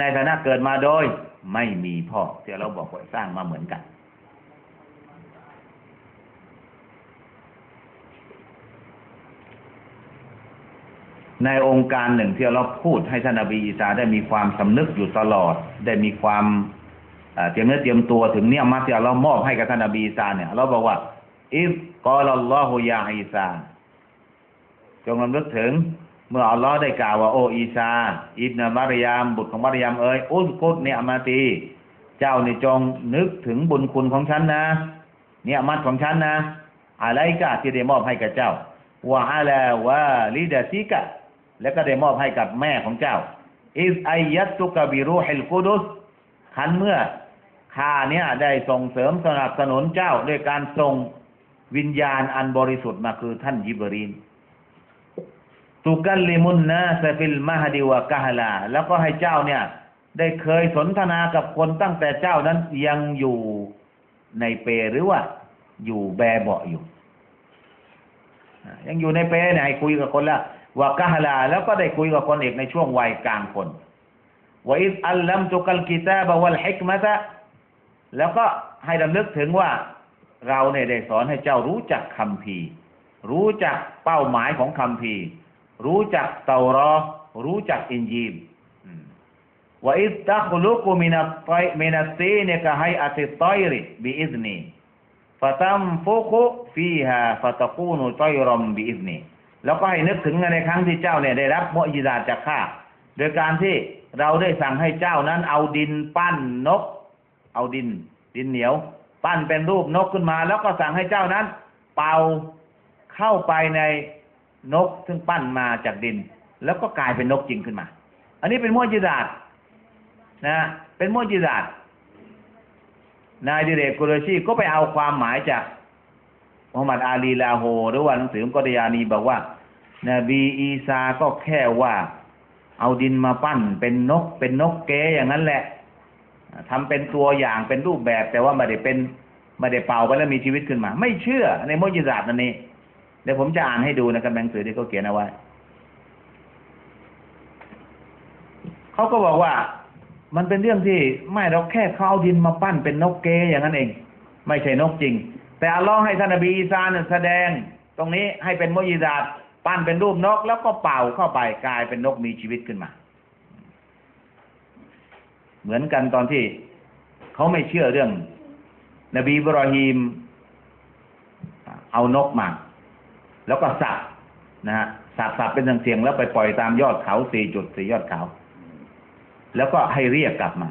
ในฐานะเกิดมาโดย ไม่มีพ่อที่เราบอกว่าสร้างมาเหมือนกัน ในองค์การหนึ่งที่เราพูดให้ท่านนบีอีสาได้มีความสำนึกอยู่ตลอด ได้มีความเตรียมเนื้อเตรียมตัวถึงเนี่ยมาที่เรามอบให้กับท่านนบีอีสาเนี่ยเราบอกว่าอิฟกอลลอฮุยาอีสาจงรำลึกถึง เมื่ออัลลอฮ์ได้กล่าวว่าโออีซาอิบนามารยาม บุตรของมารยามเอ้ยอุสกุดเนียมาตี เจ้าในจงนึกถึงบุญคุณของฉันนะ เนี่ยมัดของฉันนะอะไรกะที่ได้มอบให้กับเจ้าว่าอาลาวาลิดาซิกะ แล้วก็ได้มอบให้กับแม่ของเจ้าอิสไอยัตตุกะบิรูฮิลกุดุสคันเมื่อข้าเนี่ยได้ส่งเสริมสนับสนุนเจ้าด้วยการส่งวิญญาณอันบริสุทธิ์มาคือท่านยิบรีน ตุกัลลิมุนนาสฟิลมหดิวะกะฮลา แล้วก็ให้เจ้าเนี่ย ได้เคยสนทนากับคนตั้งแต่เจ้านั้นยังอยู่ในเปรหรือว่า อยู่แบเบาะอยู่ ยังอยู่ในเปรเนี่ยให้คุยกับคนละวะกะฮลา แล้วก็ได้คุยกับคนอีกในช่วงวัยกลางคนวะอิสอัลลัมตุกัลกิตาบะวัลฮิกมะตะแล้วก็ให้ดำลึกถึงว่าเราเนี่ยได้สอนให้เจ้ารู้จักคำพีร์รู้จักเป้าหมายของคำพี รู้จักเตารอรู้จักอินยีลว่าอิตักลุกุมินัตไตมินัตตีนกะให้อัติไทริบิอิซนีฟะตัมฟุกุฟีฮาฟะตะกูนุไทรอมบิอิซนีแล้วก็ให้นึกถึงในครั้งที่เจ้าเนี่ยได้รับมอญิดาจากข้าโดยการที่เราได้สั่งให้เจ้านั้นเอาดินปั้นนก เอาดิน ดินเหนียว ปั้นเป็นรูปนกขึ้นมา แล้วก็สั่งให้เจ้านั้น เป่าเข้าไปใน นกซึ่งปั้นมาจากดิน แล้วก็กลายเป็นนกจริงขึ้นมา อันนี้เป็นมุจิซาตนะ เป็นมุจิซาตนายดิเรกกุรชีก็ไปเอาความหมายจากมุฮัมมัดอาลีลาโฮหรือว่าหนังสือกัตยานีบอกว่านาบีอีสาก็แค่ว่า เอาดินมาปั้นเป็นนก เป็นนกเก๋อย่างนั้นแหละทำเป็นตัวอย่างเป็นรูปแบบ แต่ว่าไม่ได้เป็นไม่ได้เป่าไปแล้วมีชีวิตขึ้นมา ไม่เชื่อในมุจิซาตนั่นนี่เเดี๋ยวผมจะอ่านให้ดูนะครับหนังสือที่เขาเขียนเอาไว้เขาก็บอกว่า มันเป็นเรื่องที่ไม่เราแค่เขาเอาดินมาปั้นเป็นนกเกอย่างนั้นเอง ไม่ใช่นกจริง แต่อัลลอฮ์ให้ท่านนบีอีสานแสดง ตรงนี้ให้เป็นมุจิซาตปั้นเป็นรูปนก แล้วก็เป่าเข้าไปกลายเป็นนกมีชีวิตขึ้นมา เหมือนกันตอนที่เขาไม่เชื่อเรื่อง นบีบรอฮีมเอานกมา แล้วก็สับนะฮะสับสับเป็นเสียงแล้วไปปล่อยตามยอดเขาสี่จุดสี่ยอดเขา แล้วก็ให้เรียกกลับมา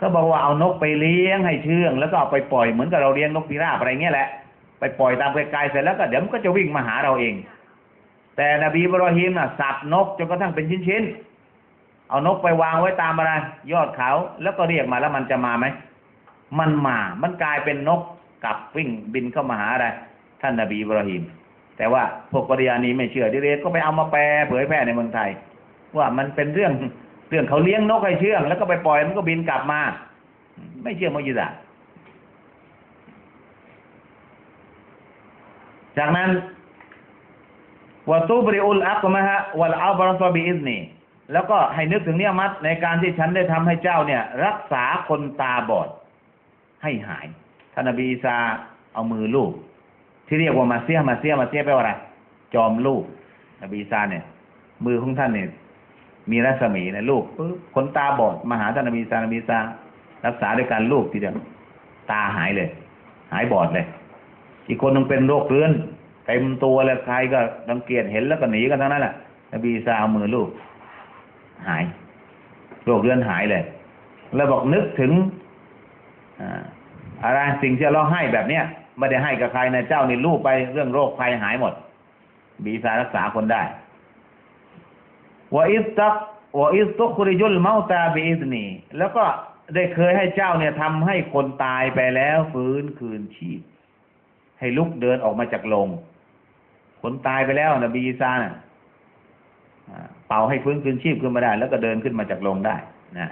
ก็บอกว่าเอานกไปเลี้ยงให้เชื่อง แล้วก็เอาไปปล่อยเหมือนกับเราเลี้ยงนกพิราบอะไรเงี้ยแหละไปปล่อยตามไกลๆเสร็จแล้วก็เดี๋ยวมันก็จะวิ่งมาหาเราเอง แต่นบีบรอฮีมน่ะสับนกจนกระทั่งเป็นชิ้นๆเอานกไปวางไว้ตามอะไร ยอดเขา แล้วก็เรียกมาแล้วมันจะมาไหมมันมา มันกลายเป็นนกกลับวิ่งบินเข้ามาหาอะไรท่านนบีบรอฮีม แต่ว่าพวกปริยานีไม่เชื่อดิเรกก็ไปเอามาแปลเผยแพร่ในเมืองไทย ว่ามันเป็นเรื่องเรื่องเขาเลี้ยงนกให้เชื่องแล้วก็ไปปล่อยมันก็บินกลับมา ไม่เชื่อมุจิซาจากนั้นวะตูบริอุลอักมะฮะวัลอับรัสบิอิซนีแล้วก็ให้นึกถึงเนี่ยมัดในการที่ฉันได้ทำให้เจ้าเนี่ย รักษาคนตาบอดให้หายท่านนบีอีสาเอามือลูบ ที่เรียกว่ามาเสียมาเสียมาเสียแปลว่าอะไรจอมลูกนบีอีสาเนี่ย มือของท่านเนี่ย มีรัศมีนะลูกคนตาบอดมาหาท่านนบีอีสานบีอีสารักษาด้วยการลูกทีเดียวตาหายเลย หายบอดเลย อีกคนนึงเป็นโรคเรื้อนเต็มตัวเลยใครก็รังเกียจเห็นแล้วก็หนีกันทั้งนั้นแหละนบีอีสาเอามือลูกหายโรคเรื้อนหายเลย แล้วบอกนึกถึงออะไรสิ่งที่เราให้แบบเนี้ย ไม่ได้ให้กับใครนะเจ้านี่ลูกไปเรื่องโรคภัยหายหมด บีสารักษาคนได้วอิสตักวอิสตุคุริยุลเมาตาบิอิสนีแล้วก็ได้เคยให้เจ้าเนี่ยทำให้คนตายไปแล้วฟื้นคืนชีพ ให้ลุกเดินออกมาจากโลงคนตายไปแล้วนะบีซานะเป่าให้ฟื้นคืนชีพขึ้นมาได้ แล้วก็เดินขึ้นมาจากโลงได้นะ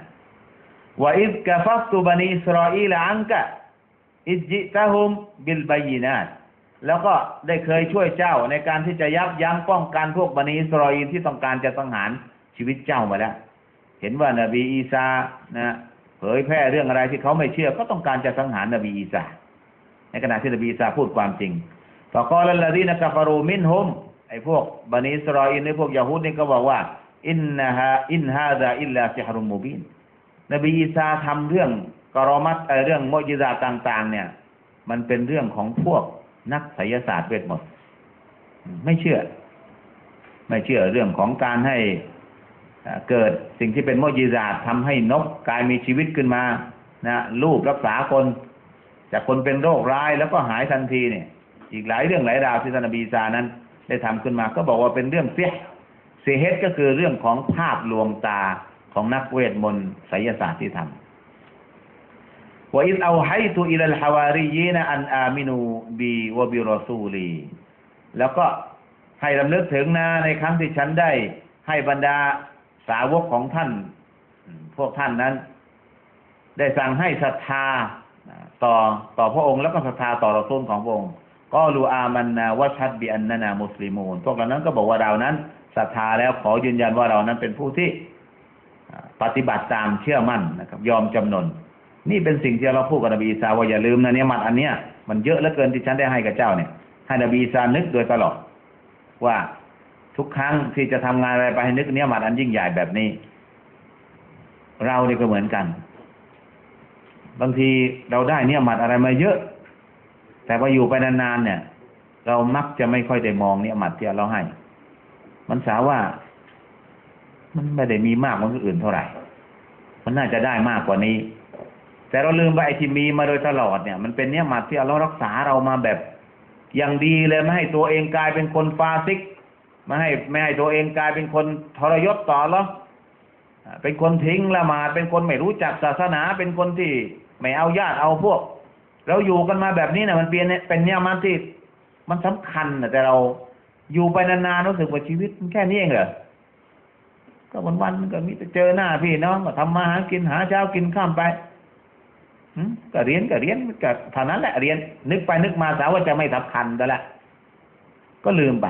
วอิสกะฟัฟตุบันิอิสราอีลังกะ อิจจิตะฮุมบิลบายีนาตแล้วก็ได้เคยช่วยเจ้าในการที่จะยับยั้งป้องกันพวกบันิอิสราเอลที่ต้องการจะสังหารชีวิตเจ้ามาแล้ว เห็นว่านบีอีสานะเผยแพร่เรื่องอะไรที่เขาไม่เชื่อ ก็ต้องการจะสังหารนบีอีสาในขณะที่นบีอีสาพูดความจริงฟะกอลลลดีนกะฟารูมินฮุมไอ้พวกบันิสรออินไอ้พวกยาฮูดนี่ก็บอกว่า อินนะฮะอินฮาดาอิลลาซิฮรุมมูบินนบีอีสาทำเรื่อง กรอมัตเอ่อเรื่องมจิซาต่าง ๆ เนี่ย มันเป็นเรื่องของพวกนักไสยศาสตร์เวทมนต์ไม่เชื่อ ไม่เชื่อเรื่องของการให้เกิดสิ่งที่เป็นมจิซาตทำให้นกกลายมีชีวิตขึ้นมานะลูกรักษาคนจากคนเป็นโรคร้ายแล้วก็หายทันทีเนี่ย อีกหลายเรื่องหลายราวที่ท่านนบีอีสานั้น ได้ทำขึ้นมา ก็บอกว่าเป็นเรื่องเสียเสียเฮดก็คือเรื่องของภาพลวงตาของนักเวทมนต์ไสยศาสตร์ที่ทำ ว่าอินเอาให้ตุอิลลฮาวารียีนะอันอามินูบีวะบิรอซูลีแล้วก็ให้รำลึกถึงนะในครั้งที่ฉันได้ ให้บรรดาสาวกของท่าน พวกท่านนั้น ได้สั่งให้ศรัทธาต่อต่อพระองค์แล้วก็ศรัทธาต่อรอซูลของพระองค์ก็รูอามันนาวะชัดบิอันนานามุสลิมูนพวกเรานั้นก็บอกว่าเรานั้นศรัทธาแล้วขอยืนยันว่าเรานั้นเป็นผู้ที่ปฏิบัติตามเชื่อมั่นนะครับ ยอมจำนน นี่เป็นสิ่งที่เราพูดกับนบีอีสาว่าอย่าลืมนะเนี่ยมัดอันเนี้ยมันเยอะเหลือเกินที่ฉันได้ให้กับเจ้าเนี่ยให้นบีอีสานึกโดยตลอดว่าทุกครั้งที่จะทำงานอะไรไปให้นึกเนี่ยมัดอันยิ่งใหญ่แบบนี้ เราเนี่ก็เหมือนกัน บางทีเราได้เนี่ยมัดอะไรมาเยอะ แต่ว่าอยู่ไปนานๆเนี่ย เรามักจะไม่ค่อยได้มองเนี่ยมัดที่เราให้ มันสาว่า มันไม่ได้มีมากเหมือนคนอื่นเท่าไหร่ มันน่าจะได้มากกว่านี้ แต่เราลืมไปไอ้ที่มีมาโดยตลอดเนี่ย มันเป็นเนี่ยมัดที่เรารักษาเรามาแบบอย่างดีเลยไม่ให้ตัวเองกลายเป็นคนฟาซิกไม่ให้ไม่ให้ตัวเองกลายเป็นคนทรยศต่อหรอเป็นคนทิ้งละหมาดเป็นคนไม่รู้จักศาสนาเป็นคนที่ไม่เอาญาติเอาพวก เราอยู่กันมาแบบนี้นะมันเป็นเนี่ยเป็นเนี่ยมันที่มันสำคัญนะแต่เราอยู่ไปนานๆรู้สึกว่าชีวิตมันแค่นี้เองเหรอก็วันวันๆมันก็มีแต่เจอหน้าพี่น้องก็ทำมาหากินหาเช้ากินข้ามไป ก็เรียนก็เรียนก็เท่านั้นแหละเรียน นึกไปนึกมาสาวว่าจะไม่สำคัญแต่ละก็ลืมไป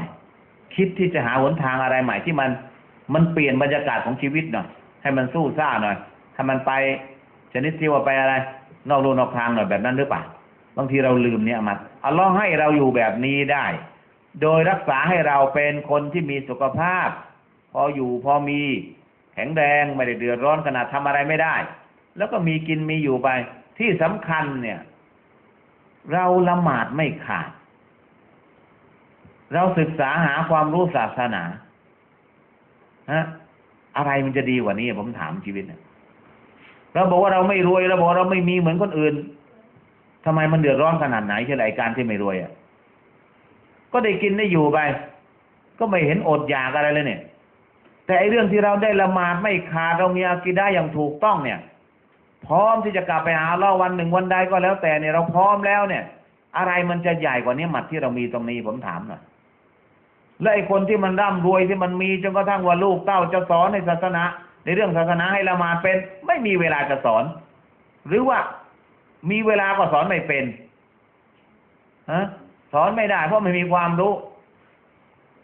คิดที่จะหาหนทางอะไรใหม่ที่มัน มันเปลี่ยนบรรยากาศของชีวิตหน่อยให้มันสู้ซ่าหน่อยให้มันไปชนิดที่ว่าไปอะไร นอกรูนอกทางหน่อยแบบนั้นหรือเปล่าบางทีเราลืมเนี่ยมัดอัลลอฮ์ให้เราอยู่แบบนี้ได้ โดยรักษาให้เราเป็นคนที่มีสุขภาพ พออยู่พอมีแข็งแรงไม่ได้เดือดร้อนขนาดทำอะไรไม่ได้ แล้วก็มีกินมีอยู่ไป ที่สำคัญเนี่ย เราละหมาดไม่ขาด เราศึกษาหาความรู้ศาสนาฮะอะไรมันจะดีกว่านี้ผมถามชีวิตเนี่ยเราบอกว่าเราไม่รวยเราบอกเราไม่มีเหมือนคนอื่นทำไมมันเดือดร้อนขนาดไหนเช่นไอการที่ไม่รวยอะก็ได้กินได้อยู่ไป ก็ไม่เห็นอดอยากอะไรเลยเนี่ย แต่ไอเรื่องที่เราได้ละหมาดไม่ขาดเรามีอากีได้อย่างถูกต้องเนี่ย พร้อมที่จะกลับไปหาเราวันหนึ่งวันใดก็แล้วแต่เนี่ยเราพร้อมแล้วเนี่ย อะไรมันจะใหญ่กว่านี้หมัดที่เรามีตรงนี้ผมถามหน่อยและไอ้คนที่มันร่ำรวยที่มันมีจนกระทั่งว่าลูกเต้าจะสอนในศาสนา ในเรื่องศาสนาให้ละมาเป็น ไม่มีเวลาจะสอน หรือว่ามีเวลาก็สอนไม่เป็นฮะสอนไม่ได้เพราะไม่มีความรู้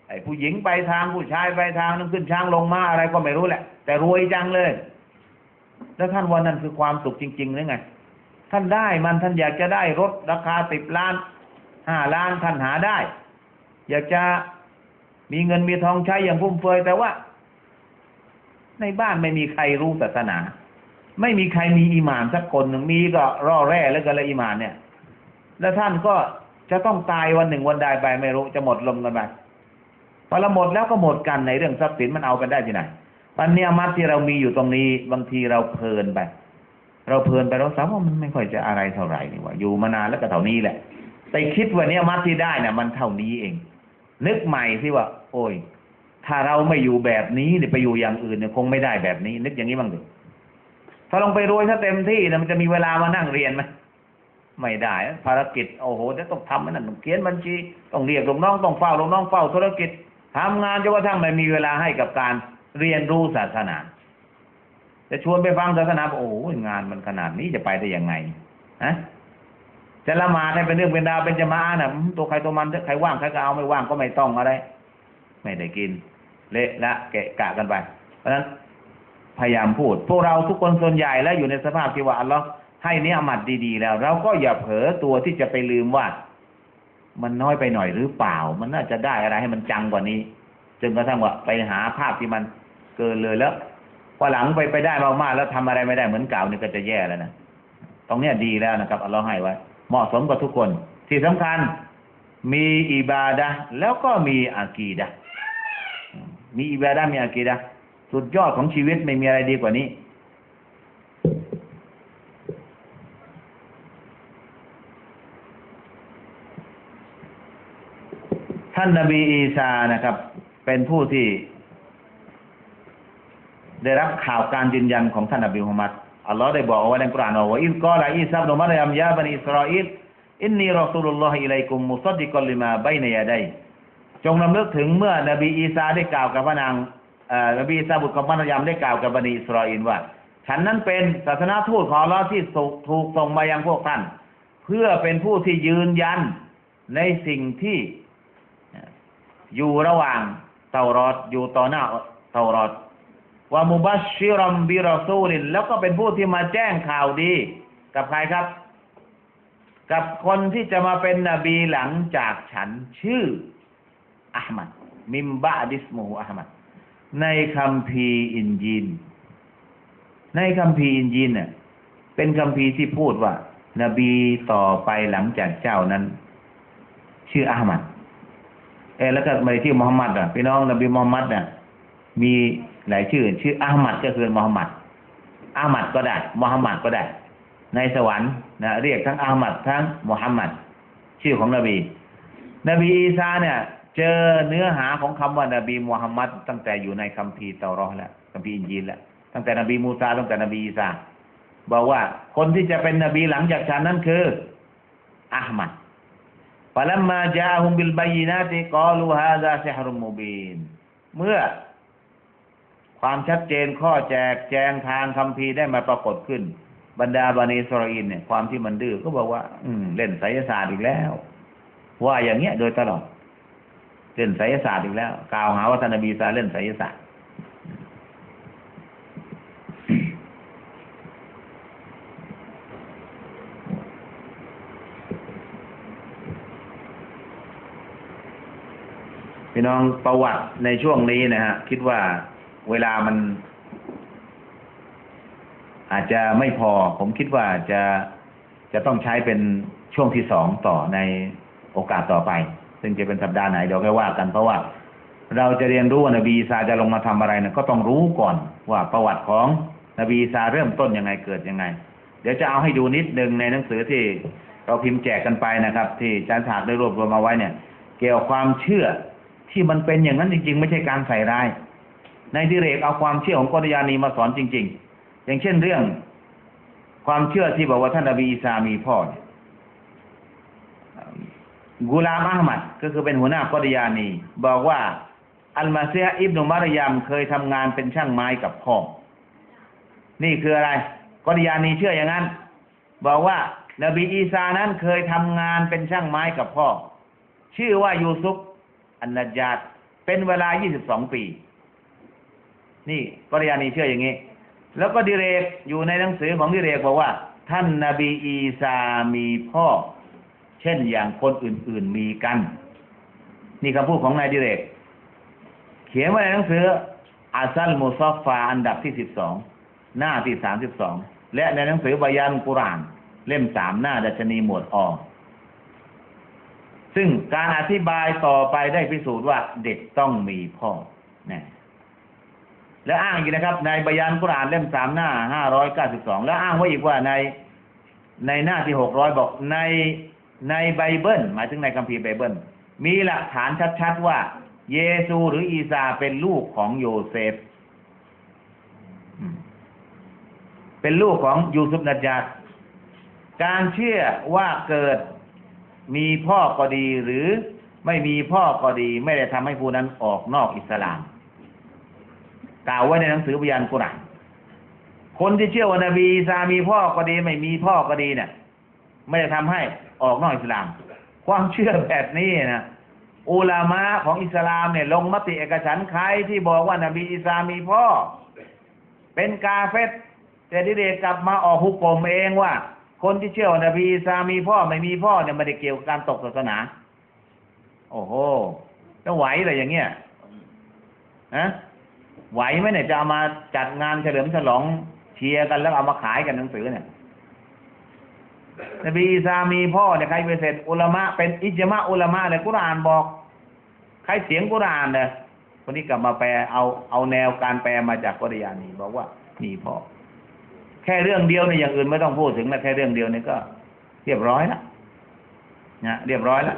ไอ้ผู้หญิงไปทางผู้ชายไปทางนึงขึ้นช้างลงมาอะไรก็ไม่รู้แหละ แต่รวยจังเลย แล้วท่านวันนั้นคือความสุขจริงๆหรือไง ท่านได้มันท่านอยากจะได้รถราคาสิบล้านห้าล้านท่านหาได้ อยากจะมีเงินมีทองใช้อย่างฟุ่มเฟือยแต่ว่า ในบ้านไม่มีใครรู้ศาสนา ไม่มีใครมีอีหมานสักคนหนึ่งมีก็ร่อแร่แล้วกันละอีหมานเนี่ย แล้วท่านก็จะต้องตายวันหนึ่งวันใดไปไม่รู้จะหมดลมกันไปพอเราหมดแล้วก็หมดกันในเรื่องทรัพย์สินมันเอากันได้ที่ไหน ปัญญามัดที่เรามีอยู่ตรงนี้ บางทีเราเพลินไป เราเพลินไปเราสามว่ามันไม่ค่อยจะอะไรเท่าไหร่นี่ว่าอยู่มานานแล้วก็เท่านี้แหละ แต่คิดว่าเนี่ยมัดที่ได้น่ะ มันเท่านี้เอง นึกใหม่สิว่า โอ้ย ถ้าเราไม่อยู่แบบนี้เนี่ยไปอยู่อย่างอื่นเนี่ยคงไม่ได้แบบนี้ นึกอย่างนี้บ้างดิถ้าลองไปรวยถ้าเต็มที่เนี่ยมันจะมีเวลามานั่งเรียนไหมไม่ได้ภารกิจโอ้โหจะต้องทำนั่นต้องเขียนบัญชี ต้องเรียกลูกน้องต้องเฝ้าลูกน้องเฝ้าธุรกิจทำงานจนกระทั่งไม่มีเวลาให้กับการ เรียนรู้ศาสนา จะชวนไปฟังศาสนาโอ้โหงานมันขนาดนี้จะไปได้ยังไงฮะจะละหมาดให้เป็นเรื่องเป็นราวเป็นจะมาน่ะตัวใครตัวมันใครว่างใครก็เอาไม่ว่างก็ไม่ต้องอะไร ไม่ได้กิน เละละเกะกะกันไป เพราะฉะนั้นพยายามพูด พวกเราทุกคนส่วนใหญ่แล้วอยู่ในสภาพที่ว่าอัลลอฮ์ให้เนี้ยมัดดีๆ แล้ว เราก็อย่าเผลอตัวที่จะไปลืมว่า มันน้อยไปหน่อยหรือเปล่า มันน่าจะได้อะไรให้มันจังกว่านี้จนกระทั่งว่าไปหาภาพที่มัน เกินเลยแล้วพอหลังไปไปได้มากๆแล้วทำอะไรไม่ได้เหมือนเก่านี่ก็จะแย่แล้วนะตรงเนี้ยดีแล้วนะครับอัลลอฮ์ให้ไว้ เหมาะสมกับทุกคน ที่สำคัญมีอิบาดะแล้วก็มีอากีดะมีอิบาดะมีอากีดะสุดยอดของชีวิตไม่มีอะไรดีกว่านี้ท่านนบีอีสานะครับ เป็นผู้ที่ ได้รับข่าวการยืนยันของท่านนบีมุฮัมมัดอัลลอฮ์ได้บอกเอาไว้ในกุรอานว่าอิลกอลาอีซาบนุมารยามยาบันอิสราเอลอินนีรอซูลุลลอฮิอิลัยกุมมุซัดดิกอลิมาบัยนยไดจงรำลึกถึงเมื่อนบีอีสาได้กล่าวกับพระนางอ่อนบีอีสาบุตรของมารยามได้กล่าวกับบันิอิสราเอลว่า ฉันนั้นเป็นศาสนาทูตของอัลลอฮ์ที่ถูกส่งมายังพวกท่าน เพื่อเป็นผู้ที่ยืนยันในสิ่งที่อยู่ระหว่างเตารอดอยู่ต่อหน้าเตารอด ว่ามุบัชชิรัมบิรอซูลินแล้วก็เป็นผู้ที่มาแจ้งข่าวดี กับใครครับ กับคนที่จะมาเป็นนบีหลังจากฉันชื่ออัลมัดมิมบะดิสมูอัลมัดในคำพีอินจีนในคำพีอินจีนเนี่ยเป็นคำพีที่พูดว่า นบีต่อไปหลังจากเจ้านั้น ชื่ออัลมัดเออแล้วก็มาที่มุฮัมมัดอะพี่น้องนบีมุฮัมมัดเนี่ยมี หลายชื่อ ชื่ออาหมัดก็คือมหมัดอาหมัดก็ได้มหมัดก็ได้ ในสวรรค์นะเรียกทั้งอาหมัดทั้งมุฮัมมัดชื่อของนบี นบีอีสาเนี่ย เจอเนื้อหาของคำว่านบีมุฮัมมัดตั้งแต่อยู่ในคัมภีร์เตารอแล้วคัมภีร์อินยีนแล้วตั้งแต่นบีมูซาตั้งแต่นบีอีสาบอกว่าคนที่จะเป็นนบีหลังจากฉันนั้นคืออาหมัดฟะลัมมาจาฮุมบิลบายนาติกอลูฮาซาเซฮรุมูบินเมื่อ ความชัดเจนข้อแจกแจงทางคำพีได้มาปรากฏขึ้น บรรดาบานีสรอินเนี่ย ความที่มันดื้อก็บอกว่า อืม เล่นไสยศาสตร์อีกแล้ว ว่าอย่างเงี้ยโดยตลอดเล่นไสยศาสตร์อีกแล้ว กล่าวหาว่าท่านนบีซาเล่นไสยศาสตร์พี่น้องประวัติในช่วงนี้นะฮะคิดว่า เวลามัน อาจจะไม่พอ ผมคิดว่าจะจะต้องใช้เป็นช่วงที่สองต่อในโอกาสต่อไป ซึ่งจะเป็นสัปดาห์ไหนเดี๋ยวค่อยว่ากันเพราะว่าเราจะเรียนรู้ว่านบีอีสาจะลงมาทำอะไรนะก็ต้องรู้ก่อนว่าประวัติของนบีอีสาเริ่มต้นยังไงเกิดยังไง เดี๋ยวจะเอาให้ดูนิดนึงในหนังสือที่เราพิมพ์แจกกันไปนะครับ ที่อาจารย์ถากได้รวบรวมมาไว้เนี่ย เกี่ยวกับความเชื่อที่มันเป็นอย่างนั้นจริง ๆ ไม่ใช่การใส่ร้าย ในดิเรกเอาความเชื่อของกอดยานีมาสอนจริง ๆ อย่างเช่นเรื่อง ความเชื่อที่บอกว่าท่านอบีอีสามีพ่อเนี่ยกุลามอัลมัดก็คือเป็นหัวหน้ากอดยานี บอกว่า อัลมาเซียอิบนุมารยามเคยทำงานเป็นช่างไม้กับพ่อ นี่คืออะไรกอดยานีเชื่ออย่างนั้น บอกว่านบีอีสานั้นเคยทำงานเป็นช่างไม้กับพ่อ ชื่อว่ายูซุฟอันนจญาตเป็นเวลา 22 ปี นี่กรยานีเชื่ออย่างนี้ แล้วก็ดิเรกอยู่ในหนังสือของดิเรกบอกว่า ท่านนาบีอีสามีพ่อ เช่นอย่างคนอื่น ๆมีกัน นี่คำพูดของนายดิเรก เขียนไว้ในหนังสืออาซัลมุซอฟฟาอันดับที่12หน้าที่32และในหนังสือบายันกุราน เล่มสามหน้าดัชนีหมวดอซึ่งการอธิบายต่อไปได้พิสูจน์ว่าเด็กต้องมีพ่อนะ แล้วอ้างอีกนะครับ ในบยานกุรานเล่มสามหน้าห้าร้อยเก้าสิบสองแล้วอ้างไว้อีกว่าในในหน้าที่หกร้อยบอกในในไบเบิล หมายถึงในคัมภีร์ไบเบิล มีหลักฐานชัดๆว่า เยซูหรืออีสาเป็นลูกของโยเซฟ เป็นลูกของยูซุฟนัจญาการเชื่อว่าเกิดมีพ่อก็ดีหรือไม่มีพ่อก็ดี ไม่ได้ทำให้ผู้นั้นออกนอกอิสลาม กล่าวไว้ในหนังสือบยานกุรานคนที่เชื่อว่านบีอีสามีพ่อก็ดีไม่มีพ่อก็ดีเนี่ย ไม่ได้ทำให้ออกนอกอิสลาม ความเชื่อแบบนี้นะอุลามะของอิสลามเนี่ย ลงมติเอกฉันท์ใครที่บอกว่านบีอีสามีพ่อ เป็นกาเฟตแต่ดิเรกกลับมาออกหุกกลมเองว่า คนที่เชื่อว่านบีอีสามีพ่อไม่มีพ่อเนี่ยไม่ได้เกี่ยวกับการตกศาสนา โอ้โหจะไหวเลยอย่างเงี้ยฮะ ไหวไหมเนี่ยจะเอามาจัดงานเฉลิมฉลองเชียร์กันแล้วเอามาขายกันหนังสือเนี่ยนบีอีสามีพ่อเนี่ยใครไปเสร็จอุลามะเป็นอิจมะอุลามะเลยกุรานบอก ใครเสียงกุรานเนี่ยคนนี้กลับมาแปลเอาเอาแนวการแปลมาจากกุรอานีบอกว่ามีพ่อแค่เรื่องเดียวเนี่ยอย่างอื่นไม่ต้องพูดถึงนะแค่เรื่องเดียวนี่ก็เรียบร้อยล้วนะเรียบร้อยล้ว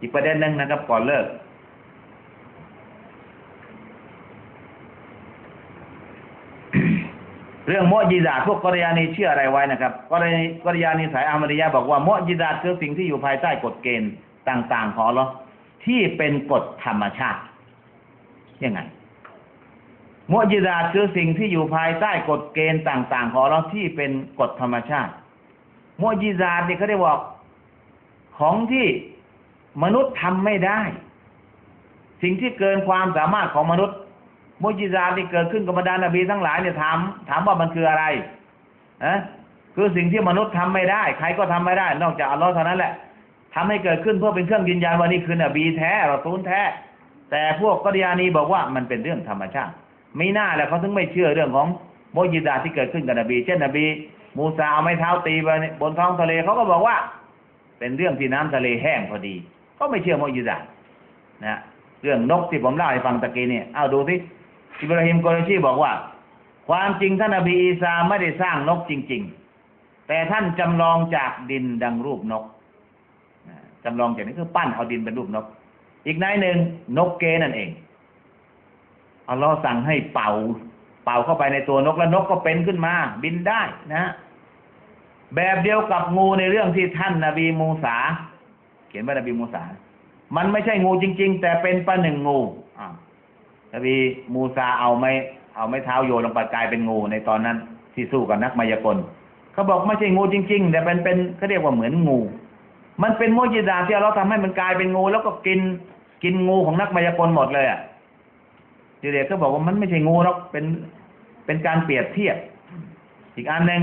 อีกประเด็นหนึ่งนะครับก่อนเลิก เรื่องมอญิดาพวกกรยานีเชื่ออะไรไว้นะครับกรณีกรยานีสายอามริยะบอกว่ามอญิดาคือสิ่งที่อยู่ภายใต้กฎเกณฑ์ต่างๆของเลอที่เป็นกฎธรรมชาติยังไงมอญิดาคือสิ่งที่อยู่ภายใต้กฎเกณฑ์ต่าง ๆ ของเลอที่เป็นกฎธรรมชาติมอญิดาตนี่เขาได้บอกของที่มนุษย์ทำไม่ได้ สิ่งที่เกินความสามารถของมนุษย์ มุจิซาที่เกิดขึ้นกับบรรดานบีทั้งหลายเนี่ยถามถามว่ามันคืออะไรนะคือสิ่งที่มนุษย์ทำไม่ได้ ใครก็ทำไม่ได้ นอกจากอัลลอฮ์เท่านั้นแหละทำให้เกิดขึ้นเพื่อเป็นเครื่องยืนยันว่านี่คือนบีแท้เราซูลแท้ แต่พวกกอริยานีบอกว่ามันเป็นเรื่องธรรมชาติไม่น่าแหละเขาถึงไม่เชื่อเรื่องของมุจิซาที่เกิดขึ้นกับนบี เช่นนบีมูซาเอาไม้เท้าตีไปบนท้องทะเลเขาก็บอกว่า เป็นเรื่องที่น้ำทะเลแห้งพอดี ก็ไม่เชื่อมุจิซานะเรื่องนกที่ผมเล่าให้ฟังตะกี้เนี่ยเอาดูสิ อิบราฮิมกอรชีบอกว่า ความจริงท่านนบีอีสาไม่ได้สร้างนกจริง ๆ แต่ท่านจำลองจากดินดังรูปนกจำลองจากนี้คือปั้นเอาดินเป็นรูปนก อีกนายหนึ่งนกเกนั่นเองอัลลอฮ์สั่งให้เป่า เป่าเข้าไปในตัวนกแล้วนกก็เป็นขึ้นมา บินได้นะ แบบเดียวกับงูในเรื่องที่ท่านนาบีมูสา เขียนว่านบีมูสา มันไม่ใช่งูจริง ๆ แต่เป็นประหนึ่งงูอ่า นบีมูซาเอาไม่เอาไม่เท้าโยนลงไปกลายเป็นงูในตอนนั้นที่สู้กับนักมายากลเขาบอกไม่ใช่งูจริง ๆ แต่เป็นเป็นเขาเรียกว่าเหมือนงู มันเป็นโมจิดาที่เราทำให้มันกลายเป็นงู แล้วก็กินกินงูของนักมายากลหมดเลยอะทีเด็กก็บอกว่ามันไม่ใช่งูหรอกเป็นเป็นการเปรียบเทียบ อีกอันหนึ่ง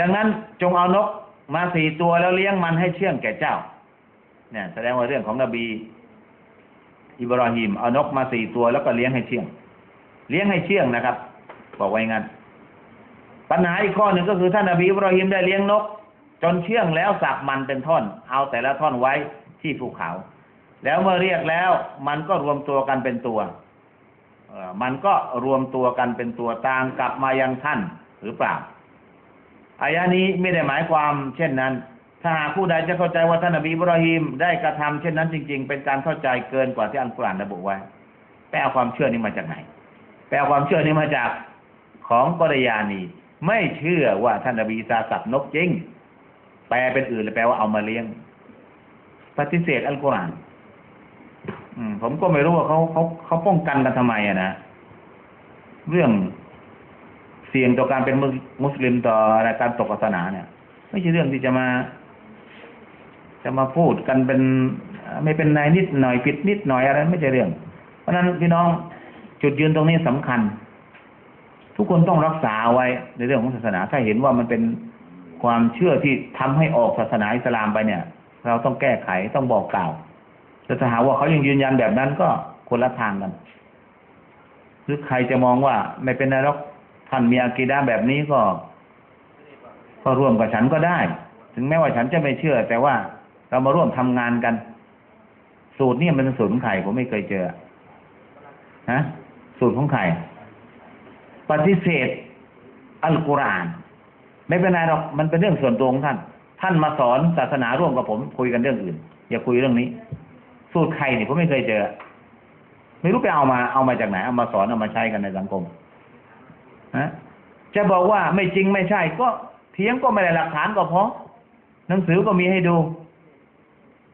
ดังนั้นจงเอานกมาสี่ตัวแล้วเลี้ยงมันให้เชื่องแก่เจ้าเนี่ยแสดงว่าเรื่องของนบี อิบราฮิมเอานกมาสี่ตัวแล้วก็เลี้ยงให้เชื่องเลี้ยงให้เชื่องนะครับบอกไว้งั้นปัญหาอีกข้อหนึ่งก็คือท่านนบีอิบราฮิมได้เลี้ยงนก จนเชื่องแล้วสับมันเป็นท่อน เอาแต่ละท่อนไว้ที่ภูเขา แล้วเมื่อเรียกแล้วมันก็รวมตัวกันเป็นตัวมันก็รวมตัวกันเป็นตัวต่างกลับมายังท่านหรือเปล่าอายะนี้ไม่ได้หมายความเช่นนั้น ถ้าหากผู้ใดจะเข้าใจว่าท่านนบีอิบราฮิมได้กระทำเช่นนั้นจริง ๆ เป็นการเข้าใจเกินกว่าที่อัลกุรอานระบุไว้ แปลความเชื่อนี้มาจากไหน แปลความเชื่อนี้มาจากของกรยานีไม่เชื่อว่าท่านนบีซาสับนกจริง แปลเป็นอื่นเลยแปลว่าเอามาเลี้ยง ปฏิเสธอัลกุรอานผมก็ไม่รู้ว่าเขาเขาเขาป้องกันกันทำไมอะนะเรื่องเสี่ยงต่อการเป็นมุสลิมต่อการตกศาสนาเนี่ย ไม่ใช่เรื่องที่จะมา จะมาพูดกันเป็น ไม่เป็นนายนิดหน่อยผิดนิดหน่อยอะไรไม่ใช่เรื่อง เพราะนั้นพี่น้องจุดยืนตรงนี้สำคัญ ทุกคนต้องรักษาไว้ในเรื่องของศาสนา ถ้าเห็นว่ามันเป็นความเชื่อที่ทำให้ออกศาสนาอิสลามไปเนี่ย เราต้องแก้ไขต้องบอกกล่าวแต่ถ้าหาว่าเขายังยืนยันแบบนั้นก็คนละทางกัน หรือใครจะมองว่าไม่เป็นนรกท่านมีอากีดาแบบนี้ก็ ก็ร่วมกับฉันก็ได้ ถึงแม้ว่าฉันจะไม่เชื่อ แต่ว่า เรามาร่วมทำงานกัน สูตรนี่มันสูตรของใครผมไม่เคยเจอฮะสูตรของใครปฏิเสธอัลกุรอาน ไม่เป็นไรหรอกมันเป็นเรื่องส่วนตัวของท่าน ท่านมาสอนศาสนาร่วมกับผม คุยกันเรื่องอื่น อย่าคุยเรื่องนี้ สูตรใครนี่ผมไม่เคยเจอ ไม่รู้ไปเอามาเอามาจากไหนเอามาสอนเอามาใช้กันในสังคมฮะจะบอกว่าไม่จริงไม่ใช่ ก็เถียงก็ไม่ได้หลักฐานก็พอหนังสือก็มีให้ดู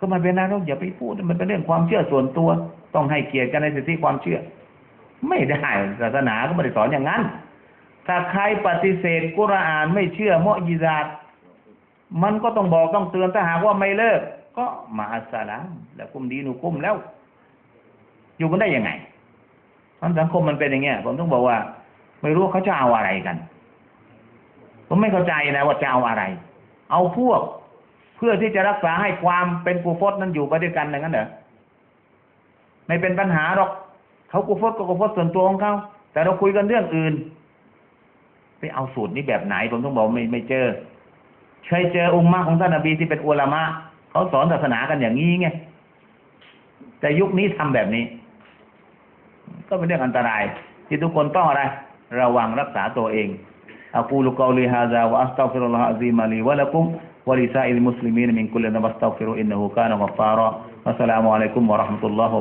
ก็มันเป็นนราอย่าไปพูดมันเป็นเรื่องความเชื่อส่วนตัว ต้องให้เกียรติกันในสิทธิความเชื่อ ไม่ได้ศาสนาก็ไม่ได้สอนอย่างนั้น ถ้าใครปฏิเสธกุรอานไม่เชื่อมอยิซาตมันก็ต้องบอกต้องเตือนถ้าหากว่าไม่เลิก ก็มาอัสลามแล้วกุมดีนุกุมแล้ว อยู่กันได้ยังไงมันสังคมมันเป็นอย่างเงี้ยผมต้องบอกว่า ไม่รู้เขาจะเอาอะไรกัน ผมไม่เข้าใจนะว่าจะเอาอะไร เอาพวก เพื่อที่จะรักษาให้ความเป็นกูฟตนั้นอยู่ไปด้วยกันอย่างนั้นเหรอไม่เป็นปัญหาหรอกเขากูฟตก็กูฟตส่วนตัวของเขาแต่เราคุยกันเรื่องอื่น ไปเอาสูตรนี้แบบไหนผมต้องบอกไม่ไม่เจอเคยเจอองค์มาของท่านนบีที่เป็นอุลามะเขาสอนศาสนากันอย่างนี้ไงแต่ยุคนี้ทำแบบนี้ ก็เป็นเรื่องอันตราย ที่ทุกคนต้องอะไร ระวังรักษาตัวเองอากูลุกอลิฮะซาวะอัสตัฟิรุลลอฮ